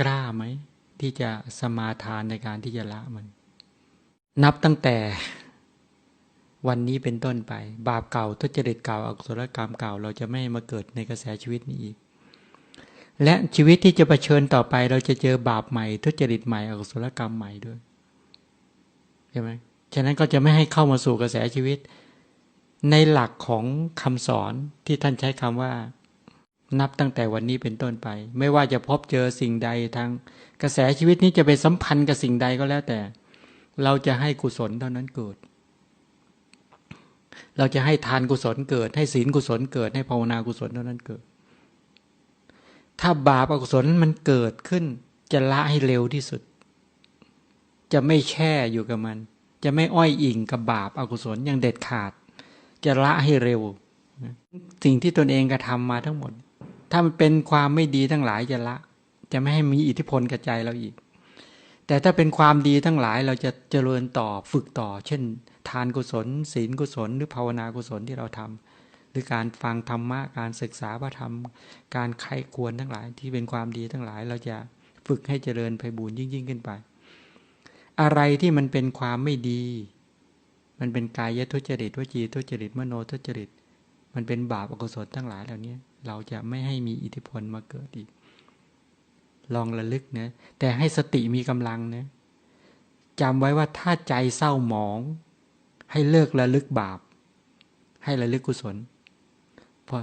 กล้าไหม ที่จะสมาทานในการที่จะละมัน นับตั้งแต่วันนี้เป็นต้นไป บาปเก่าทุจริตเก่าอักุศลกรรมเก่า เราจะไม่มาเกิดในกระแสชีวิตนี้อีก และชีวิตที่จะะเผชิญต่อไป เราจะเจอบาปใหม่ ทุจริตใหม่อักุศลกรรมใหม่ด้วยใช่ไหมฉะนั้นก็จะไม่ให้เข้ามาสู่กระแสชีวิต ในหลักของคำสอนที่ท่านใช้คำว่า นับตั้งแต่วันนี้เป็นต้นไป ไม่ว่าจะพบเจอสิ่งใดทางกระแสชีวิตนี้จะไปสัมพันธ์กับสิ่งใดก็แล้วแต่ เราจะให้กุศลเท่านั้นเกิด เราจะให้ทานกุศลเกิด ให้ศีลกุศลเกิด ให้ภาวนากุศลเท่านั้นเกิด ถ้าบาปอกุศลมันเกิดขึ้น จะละให้เร็วที่สุด จะไม่แช่อยู่กับมัน จะไม่อ้อยอิงกับบาปอากุศลอย่างเด็ดขาด จะละให้เร็วสิ่งที่ตนเองกระทำมาทั้งหมด ถ้ามันเป็นความไม่ดีทั้งหลายจะละ จะไม่ให้มีอิทธิพลกับใจเราอีก แต่ถ้าเป็นความดีทั้งหลายเราจะเจริญต่อฝึกต่อ เช่น ทานกุศล ศีลกุศล หรือภาวนากุศลที่เราทำหรือการฟังธรรมะการศึกษาพระธรรม การไข้ควรทั้งหลาย ที่เป็นความดีทั้งหลายเราจะฝึกให้เจริญไปบูรยิ่งยิ่งขึ้นไป อะไรที่มันเป็นความไม่ดี มันเป็นกายทุจริตวจีทุจริตมโนทุจริต มันเป็นบาปอกุศลทั้งหลายเหล่านี้เราจะไม่ให้มีอิทธิพลมาเกิดอีก ลองระลึกนะแต่ให้สติมีกำลังนะจำไว้ว่าถ้าใจเศร้าหมอง ให้เลิกระลึกบาป ให้ระลึกกุศลพอ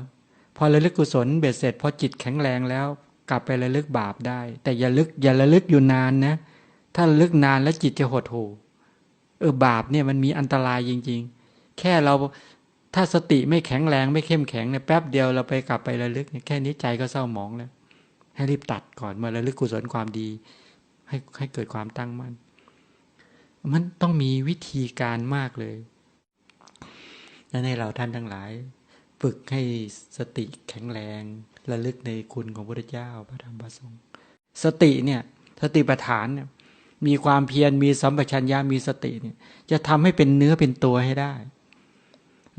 พอระลึกกุศลเบ็ดเสร็จพอจิตแข็งแรงแล้ว กลับไประลึกบาปได้ แต่อย่าลึกอย่าระลึกอยู่นานนะ ถ้าระลึกนานแล้วจิตจะหดหู่เออบาปเนี่ยมันมีอันตรายจริง ๆ แค่เรา ถ้าสติไม่แข็งแรงไม่เข้มแข็งเนี่ยแป๊บเดียวเราไปกลับไประลึกเนี่ยแค่นี้ใจก็เศร้าหมองแล้ว ให้รีบตัดก่อนมาระลึกกุศลความดี ให้ให้เกิดความตั้งมั่นมันต้องมีวิธีการมากเลยและในเราท่านทั้งหลาย ฝึกให้สติแข็งแรงระลึกในคุณของพระเจ้าพระธรรมพระสงฆ์สติเนี่ยสติปัฏฐานเนี่ยมีความเพียรมีสัมปชัญญะมีสติเนี่ยจะทำให้เป็นเนื้อเป็นตัวให้ได้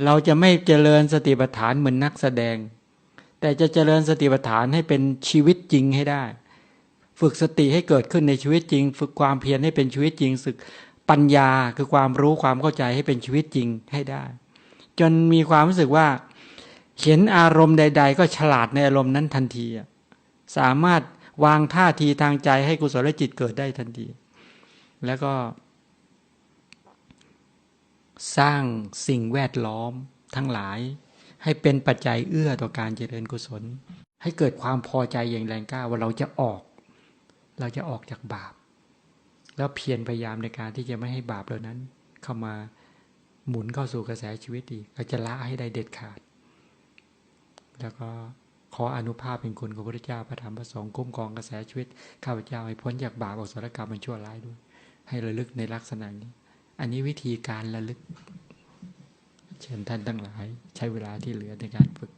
เราจะไม่เจริญสติปัฏฐานเหมือนนักแสดง แต่จะเจริญสติปัฏฐานให้เป็นชีวิตจริงให้ได้ ฝึกสติให้เกิดขึ้นในชีวิตจริง ฝึกความเพียรให้เป็นชีวิตจริงฝึกปัญญาคือความรู้ความเข้าใจให้เป็นชีวิตจริงให้ได้ จนมีความรู้สึกว่าเห็นอารมณ์ใด ๆ ก็ฉลาดในอารมณ์นั้นทันที สามารถวางท่าทีทางใจให้กุศลจิตเกิดได้ทันที แล้วก็ สร้างสิ่งแวดล้อมทั้งหลาย ให้เป็นปัจจัยเอื้อต่อการเจริญกุศล ให้เกิดความพอใจอย่างแรงกล้าว่าเราจะออก เราจะออกจากบาป แล้วเพียรพยายามในการที่จะไม่ให้บาปเหล่านั้น เข้ามาหมุนเข้าสู่กระแสชีวิตอีกเราจะละให้ได้เด็ดขาด แล้วก็ขออนุภาพเป็นคุณของพระเจ้าพระธรรมพระสงฆ์คุ้มครองกระแสชีวิตข้าพเจ้าให้พ้นจากบาปอสรกรรมมันชั่วร้ายด้วย ให้ระลึกในลักษณะนี้ อันนี้วิธีการระลึก เชิญท่านทั้งหลาย ใช้เวลาที่เหลือในการฝึก